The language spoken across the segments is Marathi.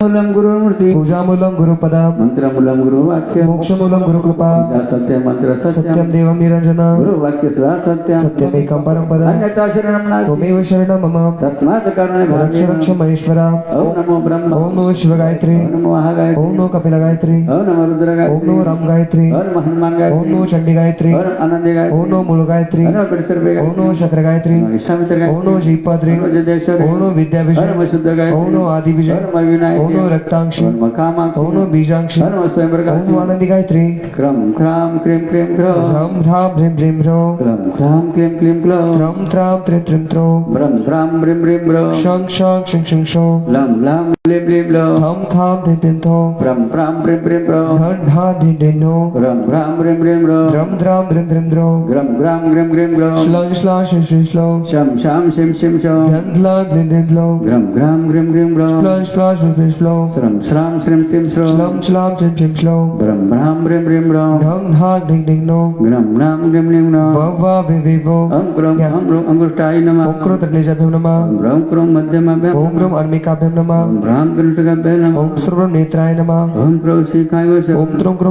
मूलम गुरुमूर्ती पूजामूलं गुरुपदं मंत्रमूलम गुरुवाक्य मोक्षमूलं गुरुकृपा सत्य मंत्र सत्यं सत्यम देवं निरञ्जन गुरुवाक्य सदा सत्यम सत्यमेकं परं पदम् अन्यथा शरणं नास्ति त्वमेव शरणं मम तस्मात् करुणे रक्ष रक्ष महेश्वर ओम नमो ब्रह्म ओम नमो शिव गायत्री ओम नमो महागायत्री ओम नमो कपिल गायत्री ओम नमो रुद्र ओम गायत्री नमो राम गायत्री ओम नमो हनुमान ओम गायत्री नमो चंडी गायत्री ओम आनंद गायत्री ओम नमो मूल गायत्री ओम नमो परिसर्वे ओम नमो गायत्री शक्र गायत्री ओम विश्वामित्र ओम नमो गायत्री श्रीपाद्री ओम नमो जदेश्वरी ओम नमो ओम विद्याभिषेक नमो शुद्ध ओम गायत्री नमो आदिविजय ओम नमो विनायक ओम नमो रक्तांशी नमो बीजांशी नमो आनंदी गायत्री क्रम क्रम क्रीम क्रीम क्रो ह्राम ह्राम ह्रीं ह्रीं क्रम क्रम क्लीम क्लीम क्लो त्रं त्रां त्रिं त्रिं त्रो ब्रह्म ब्राम ब्रिम ब्रिम ब्रो शं शं शिं शिं शो लम लम लिम लिम लो थं थां थिं थिं थो ब्रह्म ब्राम ब्रिम ब्रिम ब्रो ढं ढा ढिं ढिं ढो ब्रह्म ब्राम ब्रिम ब्रिम ब्रो द्रं द्रां द्रिं द्रिं द्रो ग्रम ग्राम ग्रिम ग्रिम ग्रो श्लं श्ला शिं शिं श्लो शम शम शिम शिम शो ध्लं ध्ला द्लिं द्लो ग्रम ग्राम ग्रिम ग्रिम ग्रो श्लं श्ला शिं शिं श्लो श्रम श्राम श्रीम श्रीम श्रो श्लं श्लां शिं शिं श्लो ब्रह्म ब्राम ब्रिम ब्रिम ब्रो ढं ढा ढिं ढिं नो ग्रम ग्राम ग्रिम ग्रिम नो व वा वि वि वो ओम क्रोम Yes. ओम रो अंगुष्ठाय नमः ओम क्रो तट्लेजाभ्यं नमः ब्रह्म क्रोम मध्यमाभ्याम ओम ग्रं अन्मिकाभ्यं नमः ओम ब्राम कृष्णकाभ्याम नमः ओम सर्वं नेत्राय नमः ओम क्रो शिखाय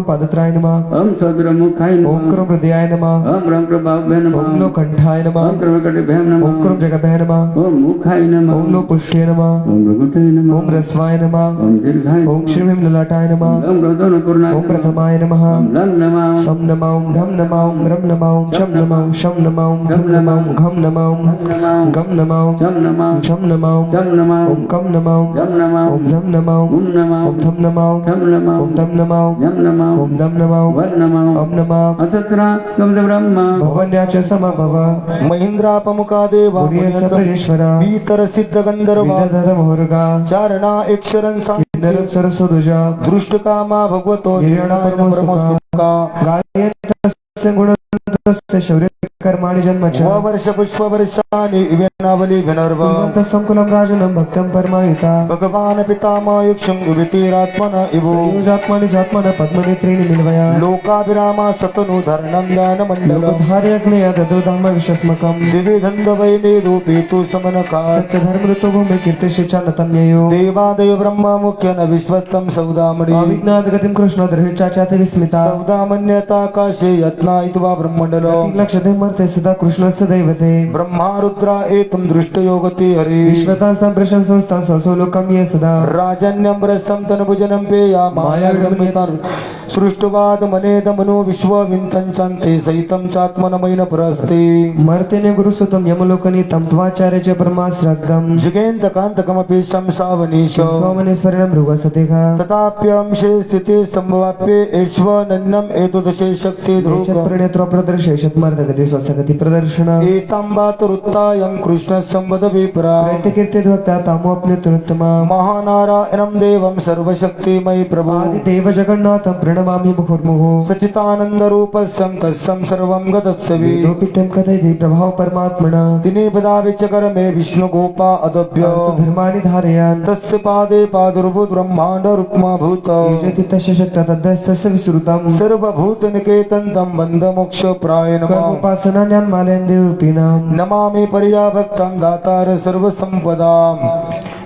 पादत्राय नमः नमः हृदयाय नमः लो कंठाय नमः नमः नमः मुखाय नमः लो नमः नमः रस्वाय नमः ओम दीर्घाय ओम श्रीं ललाटाय नमः ओम प्रथमाय नमः नमः सम नमा ओम धम नमा ओम रम नमा ओम शम नमा ओम शम नमा ओम घम नमा ओम घम नमा ओम नमः गम नमा ओम शम नमः शम नमा ओम नमः कम नमा ओम नमः झम नमा ओम ओम नमः ओम थम नमा ओम नमः ओम नमा ओम नमः ओम दम नमा ओम वन नमः ओम नमा असत्रा गमद ब्रह्म भवन्याच समभव महेंद्रापमुखा देवा पुर्य सप्रेश्वरा भीतर सिद्ध गंधर्वा मोहर्गा चारणा एकशरण नर सरस्वतुजा दृष्टकामा भगवतो निर्णय निर्णय गुण शौर्य कर्माणि जन्म च वर्ष पुष्प विनावली संकुलं राजनं भक्तं परमायुता। भगवान पितामयुक्षं वितीरात्मन इवो। युजात्मानि जात्मन पद्मनेत्रीणि मिलवया लोकाभिरामा सतनु धरणं ज्ञानमण्डल लोकधार्यग्नेय ददो धाम विश्वस्मकं दिवि धन्दवैने रूपेतु समनका सत्यधर्मऋतो भूमि कीर्तिशेचा नतम्ययो देवादय ब्रह्म मुख्य न विश्वत्तं सौदामणि। अविज्ञात गतिं कृष्ण दर्हिचाचाति विस्मिता। सौदामन्यताकाशे यत्नायित्वा ब्रह्मण्डल लक्षते सदा कृष्णस्य दैवते ब्रह्मा रुद्रा एतं दृष्टयोगति हरि विश्वता सम्प्रशं संस्थां स्वसोलोकं ये सदा राजन्यं प्रस्थं तनुभुजनं पेया मायाविडम्बितार सृष्टवाद मनेद मनो विश्वविन्तं चान्ते सहितं चात्मनमैन पुरस्ते मर्तेने गुरुसुतं यमलोकनीतं त्वाचार्य च परमाश्रद्धम् जिगेन्तकान्तकमपि शंसावनीश सोमनेश्वरेण मृगसतेघ तथाप्यंशे स्थिते सम्भवाप्ये ऐश्वनन्यम् एतदशे शक्ति ध्रुव प्रणेत्र प्रदर्शयशत् मर्दगति स्वसगति प्रदर्शन। एताम्बातरुत्तायं कृष्णसम्बद विप्रा कीर्तिद्वक्ता तामोऽप्युत्तमा महानारायणं देवं सर्वशक्तिमयि प्रभु। आदिदेव जगन्नाथं प्रणमामि मुहुर्मुहुः। सच्चिदानन्दरूपस्यं तस्सं सर्वं गतस्सवि। लोपितं कथयति प्रभाव परमात्मना। दिने पदावि च कर्मे विष्णुगोपा अदभ्य। धर्माणि धारयान्। तस्य पादे पादुर्भूत ब्रह्माण्ड रुक्मा भूत यजति तस्य शक्ता विश्रुतम् सर्वभूतनिकेतन तं बन्धमोक्षप्राय नमः। सर्वोपासनान्यान्मालयं देवरूपिणाम् नमामि पर्याभक्तं दातार सर्वसम्पदाम्।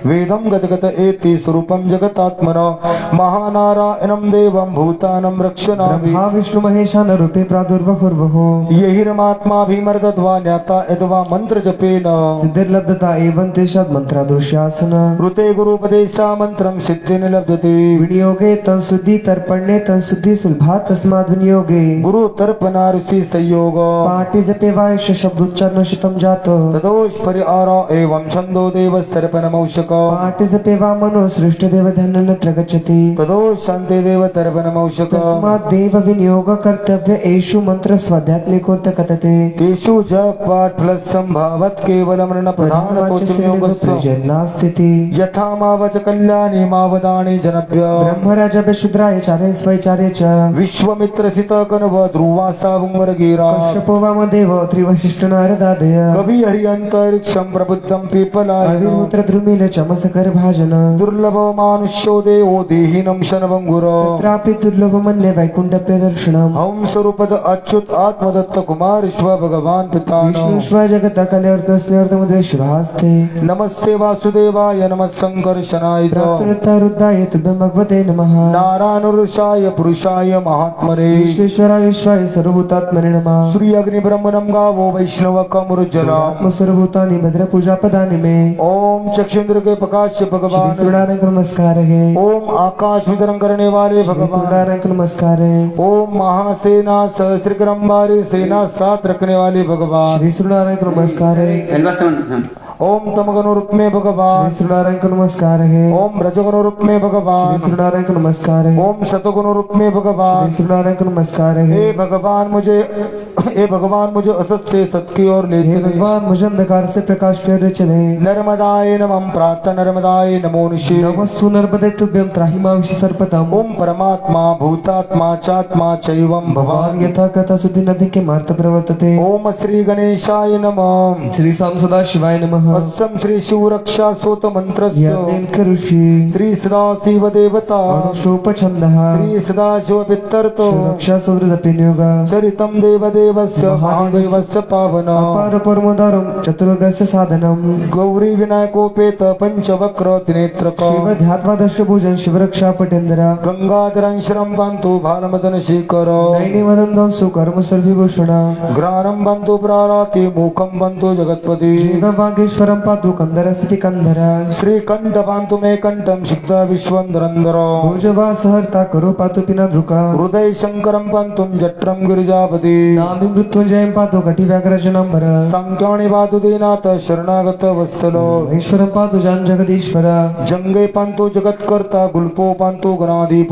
वेदं गदगत एति स्वरूपं जगतात्मन। महानारायणं देवं भूतानं रक्षणामि। ज्ञाता यद्वा मन्त्रजपेन। सिद्धिर्लब्धता एवं तेषात् मन्त्रादृश्यासन ऋते गुरुपदेशा मन्त्रं सिद्धिं लभ्यते विनियोगे तं शुद्धि तर्पण्ये तं शुद्धि सुलभा तस्माद् विनियोगे। गुरु तर्पणा ऋषि संयोग पाठे जपे वायुष्य शब्दोच्चारण शितं जात। तदोष परिहार एवं छन्दो देव सर्पणमौषक पाठे जपे वा मनो सृष्ट देव ध्यानत्र गच्छति। तदोष शान्ते देव तर्पणमौषक तस्मात् देव विनियोग कर्तव्य एषु मंत्र स्वाध्यात्मिकोर्थ कथते। तेषु च पाठ प्लस संभावत केवलम ऋण प्रधान नास्तिति यथा मावच कल्याणी मावदानि जनभ्य ब्रह्मराज शूद्राय चारे स्वैचार्य च। विश्वमित्र सित कनव ध्रुवासा बुंगर गिरा कश्यपो वामदेव त्रिवशिष्ठ नारदादय। कवी हरिअंतरिक्षम प्रबुद्धम पिपलायन अविमुत्र द्रुमिल चमसकर भाजन। दुर्लभ मानुष्यो देवो देहिनं शनभंगुर त्रापि दुर्लभ मन्ये वैकुण्ठ प्रदर्शनम्। स्वरूपद अच्युत आत्मदत्त कुमार भगवान विष्णुष्व जगत कल्यार्थस्नेहर्तमुद्वेश्वरास्ते नमस्ते वासुदेवाय नमः संकर्षणाय। च रुद्धाय तुभ्यं भगवते नमः। नारायणुरुषाय पुरुषाय महात्मने विश्वेश्वरा विश्वाय नमः श्री अग्नि ब्रह्मणं गावो वैष्णव कमरुजला आत्मस्वरभूतानि भद्रपूजापदानि मे। ओम चक्षुंद्र के प्रकाश भगवान। सूर्यनारायण नमस्कार। है ओम आकाश वितरण करने वाले भगवान। सूर्यनारायण नमस्कार। है ओम महासेना सहस्त्रक्रमवारी सेना साथ रखने वाले भगवान। श्री सूर्यनारायण नमस्कार है। एल्बासन ओम तमगनो रूप में भगवान। श्री सूर्यनारायण को नमस्कार है। ओम रजगुण रूप में श्री भगवान। सूर्यनारायण को नमस्कार है। ओम शतगुण रूप में भगवान। श्री सूर्यनारायण को नमस्कार है। हे भगवान मुझे हे भगवान मुझे असत से सत की ओर ले चले। भगवान मुझे अंधकार से प्रकाश की ओर चले। नर्मदाय नमः प्रातः नर्मदाय नमो निशे। नमस्सु नर्मदे तुभ्यं त्राहि मा विशि सर्पतम् ओम परमात्मा भूतात्मा चात्मा चैवं भवान। भगवान यथा कथा सुधि नदी के मार्ग प्रवर्तते। ओम श्री गणेशाय नमः। श्री साम सदा शिवाय नमः। अस्सम श्री शिवरक्षा सोत मंत्रस्य। यज्ञ ऋषि श्री सदाशिव देवता। अनुषोपछन्दः श्री सदाशिव पित्तर्तो रक्षा सूत्र जपिनियोग चरितं देवदेवस्य महादेवस्य पावना। अपार परमोदारं चतुर्गस्य साधनं। गौरी विनायकोपेत पंचवक्र त्रिनेत्रक शिव ध्यात्वा दशभुजन शिवरक्षा पटेंद्र गंगाधरं श्रम बंतु भालमदन शेखर। नैनी वदन्तं सुकर्म सर्विभूषण घ्राणं बंतु प्राराति मुखं बंतु जगत्पति। जीव वागेश्वरं पातु कंदर स्थिति कंदर श्रीकण्ठ पान्तु मे कण्ठं सिद्ध विश्वन्दरन्दर। भुजवा सहर्ता करो पातु पिना धृका हृदय शङ्करं पन्तुं जट्रं गिरिजापति। नाभि मृत्युंजयं पातु कटि व्याघ्रजनंबर सङ्ख्याणि वादुदीनाथ शरणागत वत्सलो. ईश्वरं पातु जान जगदीश्वर. जङ्गे पान्तु जगत्कर्ता गुल्पो पान्तु गणाधीप.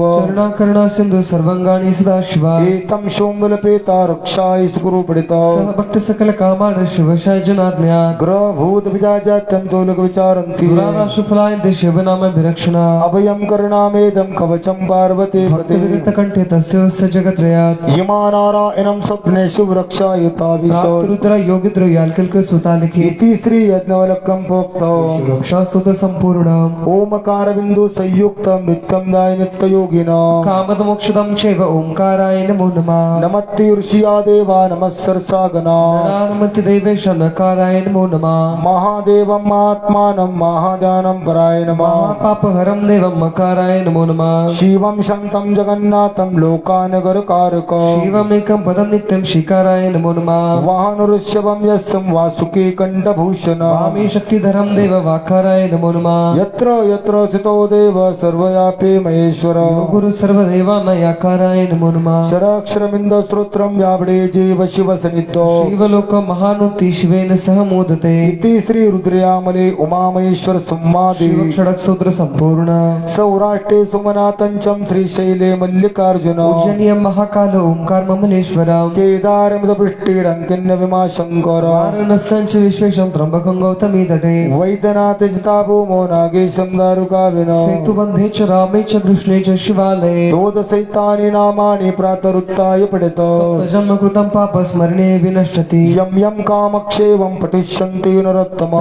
करुणा सिंधु सर्वंगाणी सदा शिवा एतं शोम्बलपेता रक्षाय सुकुरु पडिता. सह भक्त सकल कामाड शिवशाय जनाज्ञा. ग्रहभूत विजाजात्यन्तो लोक विचारन्ति. दुराराशु फलायन्ते शिवनाम विरक्षणा. अभयं करणामेदं कवचं पार्वते भक्त पते विरत कंठे तस्य स जगत्रयात् इमा नारायणं स्वप्नेषु रक्षायताविश रुद्र योगिद्र याल्कल्क सुतालिके इति श्री यज्ञवलक्कं प्रोक्तौ रक्षा स्तुत संपूर्णम् ओमकार बिंदु संयुक्तं नित्यं दाय नित्ययोगिना कामद मोक्षदं चैव ओंकाराय नमो नमः नमत्ति ऋषिया देवा नमः सरसागना नारायणमति देवेश नकाराय नमो नमः महादेवम् आत्मानं महादानं पराय नमः महापापहरं देवं मकाराय नमो नमः शिवं शन्तं जगन्नाथं लोकानगरकारक शिवमेकं पदं नित्यं शिकाराय नमो नमः वाहनऋषभं यस्सं वासुकी कण्ठभूषण स्वामी शक्तिधरं देव वाकाराय नमो नमः यत्र यत्र स्थितो देव सर्वयापि महेश्वर गुरु सर्वदेवानयाकाराय नमो नमः षडाक्षरमिन्द स्तोत्रं व्यावडे जीव शिव सनितो शिवलोक महानुक्ति शिवेन सह मोदते इति श्री रुद्रयामले उमामहेश्वर संवादे षडक सूत्र संपूर्ण सौराष्ट्रे सुमनातञ्चं श्रीशैले मल्लिकार्जुन उज्जनीय महाकाल ओंकार ममलेश्वर केदारमृतपृष्टिरङ्किन्य విచారముతో పుష్టిడంకిన్న విమాశంకర వారణస్సంచి విశ్వేశం త్రంబకం గౌతమీదటే. వైద్యనాథ జితాభూమో నాగేశం దారుకా వినో సేతుబంధే చ రామే చ దృష్ణే చ శివాలే దోదశైతాని నామాని ప్రాతరుత్తాయ పడితో జన్మ కృతం పాప స్మరణే వినశ్యతి. యం యం కామక్షేవం పఠిష్యంతి నరోత్తమ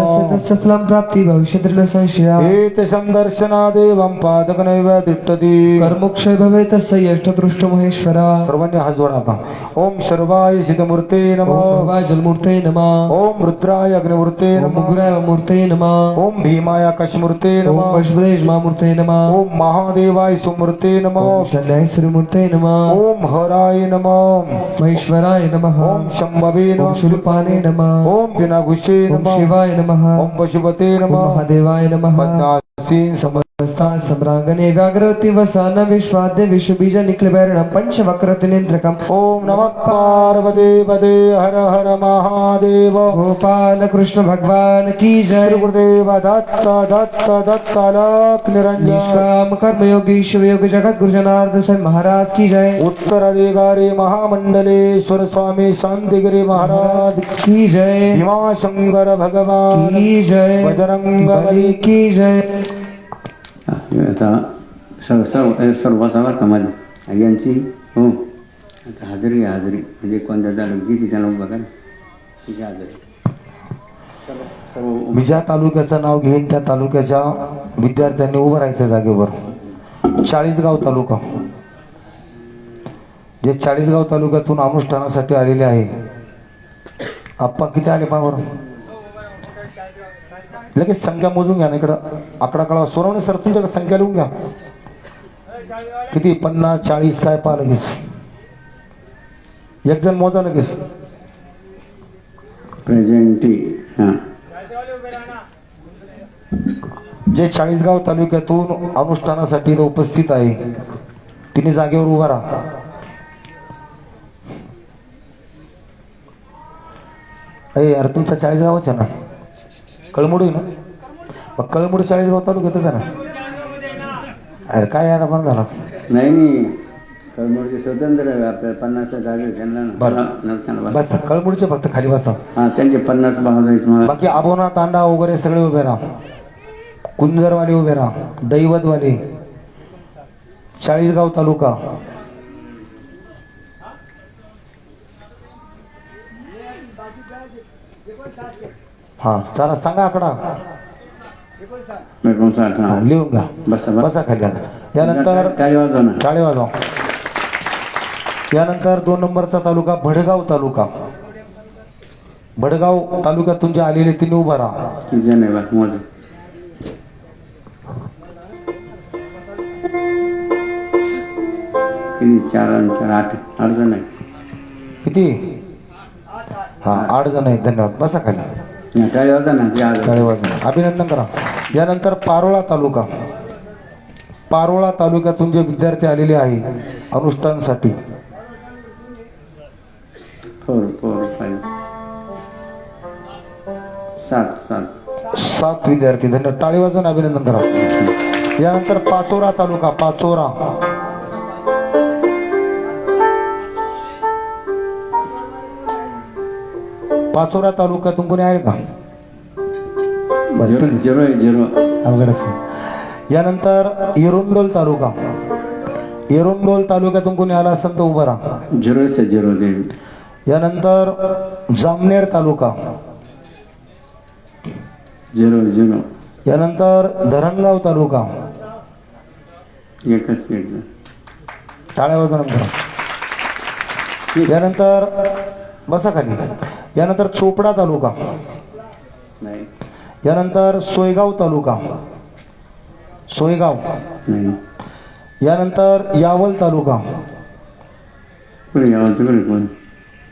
సఫలం ప్రాప్తి భవిష్యత్తుల సంశయ ఏతేషం పాదక నైవ దృష్ట మహేశ్వర సర్వన్య ఓం సర్వ सर्वाय सिद्धमूर्ते नमः। जलमूर्ते नमः। ओम रुद्राय अग्निमूर्ते नमः। मुगुराय मूर्ते नमः। ओम भीमाय आकाशमूर्ते नमः। वैष्णवेश मूर्ते नमः। ओम महादेवाय सुमूर्ते नमः। ओम शल्याय मूर्ते नमः। ओम हराय नमः। महेश्वराय नमः। ओम शंभवे नमः। शूलपाने नमः। ओम विनाघुषे ओम नमः। शिवाय नमः। ओम पशुपते नमः। महादेवाय नमः। समस्ता सम्रांगणे व्याघ्रति वसन विश्वाद्य विश्वबीज निक्लबैरणं पञ्चवक्रति नेत्रकम् ओम नमः। पार्वते पदे हर हर महादेव। गोपाल कृष्ण भगवान की जय। गुरुदेव दत्त दत्त दत्त अलख निरंजन कर्मयोगी शिवयोगी जगत गुरु जनार्दन स्वामी महाराज की जय। उत्तराधिकारी महामंडलेश्वर स्वामी शांतिगिरी महाराज की जय। भीमाशंकर भगवान की जय। बजरंग बली की जय। आता सर्व सर्व सर्व समाज यांची हो. आता हजेरी आहे, हजेरी. म्हणजे कोणत्या तालुक्यात किती त्याला उभा करा. हजेरी. विजा तालुक्याचं नाव घेईन त्या तालुक्याच्या विद्यार्थ्यांनी उभं राहायचं जागेवर. चाळीसगाव तालुका. जे चाळीसगाव तालुक्यातून अनुष्ठानासाठी आलेले आहे. आप्पा किती आले पावर? लगेच संख्या मोजून घ्या ना इकडं. आकडा कळा सोरवणे सर तुमच्याकडे संख्या लिहून घ्या. किती? पन्नास चाळीस साहेब पहा लगेच. एक जण मोजा लगेच प्रेझेंटी हां. जे चाळीसगाव तालुक्यातून अनुष्ठानासाठी उपस्थित आहे तिने जागेवर उभा राहा. अरे यार तुमचा चाळीसगावच आहे ना? कळमुडी ना? मग कळमुडी चाळीसगाव तालुक्यातच आहे ना? अरे काय यार बंद झाला. नाही नाही. कळमोडचे स्वतंत्र आहे. आपल्या पन्नास जागे त्यांना बस फक्त खाली बसा हां त्यांचे पन्नास भाव बाकी आबोना तांडा वगैरे सगळे उभे राहा कुंजरवाले उभे राहा दैवतवाले चाळीसगाव तालुका हा चला सांगा आकडा लिहून घ्या बसा बसा खाली यानंतर टाळे वाजवा यानंतर दोन नंबरचा तालुका भडगाव तालुका. भडगाव तालुक्यातून जे आलेले तिने उभा राहा. किती? हा आठ जण आहेत. धन्यवाद. बसा खाली. अभिनंदन करा. यानंतर पारोळा तालुका. पारोळा तालुक्यातून जे विद्यार्थी आलेले आहे अनुष्ठानसाठी. फोर फोर फाईव्ह सात सात सात विद्यार्थी धन्यवाद टाळी वाजवून अभिनंदन करा. यानंतर पाचोरा तालुका पाचोरा. पाचोरा तालुक्यातून कोणी आहे का? झिरो झिरो आहे झिरो. यानंतर एरोंडोल तालुका. एरोंडोल तालुक्यातून कोणी आला असेल तर उभा राहा. झिरोच आहे झिरो ते यानंतर जामनेर तालुका. यानंतर धरणगाव तालुका. एकच एक टाळ्या यानंतर बसा खाली यानंतर चोपडा तालुका. नाही. यानंतर सोयगाव तालुका. सोयगाव. यानंतर यावल तालुका.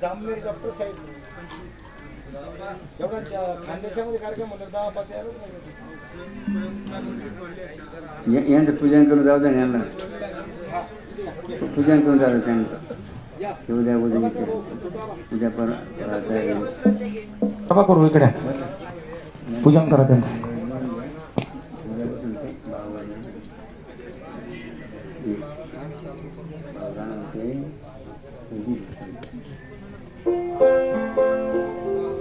जामनेर डॉक्टर साहेब. एवढा खानदेशामध्ये कार्यक्रम म्हणलं दहा पाच या- यांचं पूजन करून जाऊ द्या यांना. पूजन करून जाऊ त्यांचं. उद्या उद्या येते. उद्या परत सभा करू. इकडे. पूजन करा त्यांचं.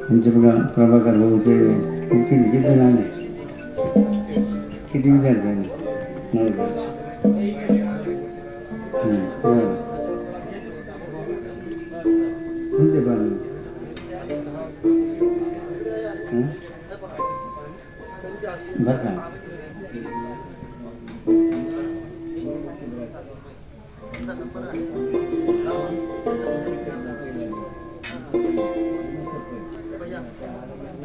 आमचे बघा प्रभाकर भाऊचे किती किती जण आले? किती विद्यार्थी आले नऊ बरं.